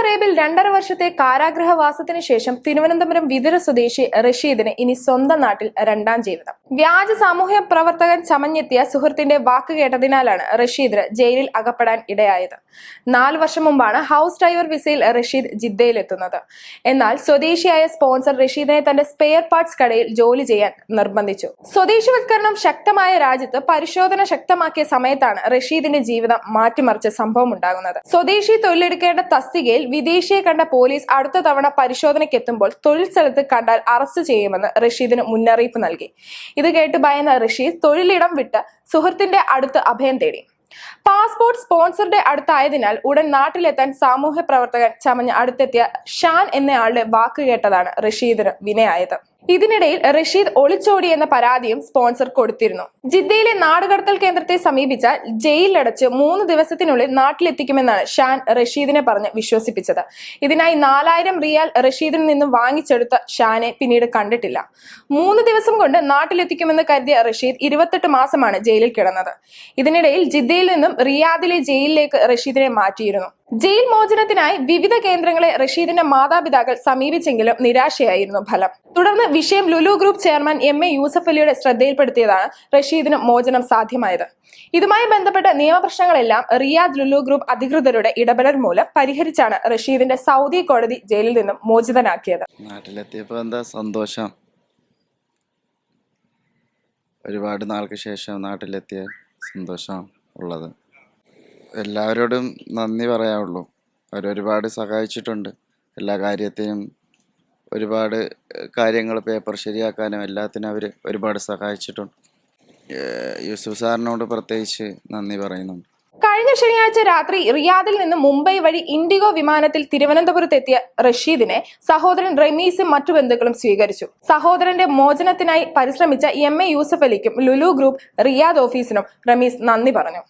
അറേബ്യയിൽ രണ്ടര വർഷത്തെ കാരാഗ്രഹവാസത്തിന് ശേഷം തിരുവനന്തപുരം വിതുര സ്വദേശി റഷീദിന് ഇനി സ്വന്തം നാട്ടിൽ രണ്ടാം ജീവിതം. വ്യാജ സാമൂഹ്യ പ്രവർത്തകൻ ചമഞ്ഞെത്തിയ സുഹൃത്തിന്റെ വാക്ക് കേട്ടതിനാലാണ് റഷീദിന് ജയിലിൽ അകപ്പെടാൻ ഇടയായത്. നാല് വർഷം മുമ്പാണ് ഹൗസ് ഡ്രൈവർ വിസയിൽ റഷീദ് ജിദ്ദയിലെത്തുന്നത്. എന്നാൽ സ്വദേശിയായ സ്പോൺസർ റഷീദിനെ തന്റെ സ്പെയർ പാർട്സ് കടയിൽ ജോലി ചെയ്യാൻ നിർബന്ധിച്ചു. സ്വദേശിവത്കരണം ശക്തമായ രാജ്യത്ത് പരിശോധന ശക്തമാക്കിയ സമയത്താണ് റഷീദിന്റെ ജീവിതം മാറ്റിമറിച്ച സംഭവം ഉണ്ടാകുന്നത് സ്വദേശി തൊഴിലെടുക്കേണ്ട തസ്തികയിൽ വിദേശിയെ കണ്ട പോലീസ് അടുത്ത തവണ പരിശോധനയ്ക്ക് പരിശോധനയ്ക്കെത്തുമ്പോൾ തൊഴിൽ സ്ഥലത്ത് കണ്ടാൽ അറസ്റ്റ് ചെയ്യുമെന്ന് റഷീദിന് മുന്നറിയിപ്പ് നൽകി. ഇത് കേട്ട് ഭയന്ന റഷീദ് തൊഴിലിടം വിട്ട് സുഹൃത്തിന്റെ അടുത്ത് അഭയം തേടി. പാസ്പോർട്ട് സ്പോൺസറുടെ അടുത്തായതിനാൽ ഉടൻ നാട്ടിലെത്താൻ സാമൂഹ്യ പ്രവർത്തകൻ ചമഞ്ഞ് അടുത്തെത്തിയ ഷാൻ എന്നയാളുടെ വാക്കുകേട്ടതാണ് റഷീദിന് വിനയായത്. ഇതിനിടയിൽ റഷീദ് ഒളിച്ചോടി എന്ന പരാതിയും സ്പോൺസർ കൊടുത്തിരുന്നു. ജിദ്ദയിലെ നാടുകടത്തൽ കേന്ദ്രത്തെ സമീപിച്ച ജയിലിലടച്ച് മൂന്ന് ദിവസത്തിനുള്ളിൽ നാട്ടിലെത്തിക്കുമെന്നാണ് ഷാൻ റഷീദിനെ പറഞ്ഞ് വിശ്വസിപ്പിച്ചത്. ഇതിനായി നാലായിരം റിയാൽ റഷീദിൽ നിന്നും വാങ്ങിച്ചെടുത്ത ഷാനെ പിന്നീട് കണ്ടിട്ടില്ല. മൂന്ന് ദിവസം കൊണ്ട് നാട്ടിലെത്തിക്കുമെന്ന് കരുതിയ റഷീദ് ഇരുപത്തെട്ട് മാസമാണ് ജയിലിൽ കിടന്നത്. ഇതിനിടയിൽ ജിദ്ദയിൽ നിന്നും റിയാദിലെ ജയിലിലേക്ക് റഷീദിനെ മാറ്റിയിരുന്നു. ജയിൽ മോചനത്തിനായി വിവിധ കേന്ദ്രങ്ങളെ റഷീദിന്റെ മാതാപിതാക്കൾ സമീപിച്ചെങ്കിലും നിരാശയായിരുന്നു ഫലം. തുടർന്ന് വിഷയം Lulu group chairman M A Yusuf അലിയുടെ ശ്രദ്ധയിൽപ്പെടുത്തിയതാണ് റഷീദിന് മോചനം സാധ്യമായത്. ഇതുമായി ബന്ധപ്പെട്ട നിയമപ്രശ്നങ്ങളെല്ലാം റിയാദ് ലുലു ഗ്രൂപ്പ് അധികൃതരുടെ ഇടപെടൽ മൂലം പരിഹരിച്ചാണ് റഷീദിന്റെ സൗദി കോടതി ജയിലിൽ നിന്നും മോചിതനാക്കിയത്. നാട്ടിലെത്തിയപ്പോൾ എന്താ സന്തോഷം? ഒരുപാട് നാൾക്ക് ശേഷം നാട്ടിലെത്തിയ സന്തോഷം ഉള്ളത്. എല്ലാവരോടും നന്ദി പറയാവുള്ളൂ. അവരൊരുപാട് സഹായിച്ചിട്ടുണ്ട്. എല്ലാ കാര്യത്തിനും ഒരുപാട് കാര്യങ്ങൾ പേപ്പർ ശരിയാക്കാനും എല്ലാത്തിനും അവർ ഒരുപാട് സഹായിച്ചിട്ടുണ്ട്. യൂസുഫ് സാറിനോട് പ്രത്യേകിച്ച് നന്ദി പറയുന്നുണ്ട് കഴിഞ്ഞ ശനിയാഴ്ച രാത്രി റിയാദിൽ നിന്ന് മുംബൈ വഴി ഇൻഡിഗോ വിമാനത്തിൽ തിരുവനന്തപുരത്ത് എത്തിയ റഷീദിനെ സഹോദരൻ റമീസും മറ്റു ബന്ധുക്കളും സ്വീകരിച്ചു. സഹോദരന്റെ മോചനത്തിനായി പരിശ്രമിച്ച എം എ യൂസഫ് അലിക്കും ലുലു ഗ്രൂപ്പ് റിയാദ് ഓഫീസിനും റമീസ് നന്ദി പറഞ്ഞു.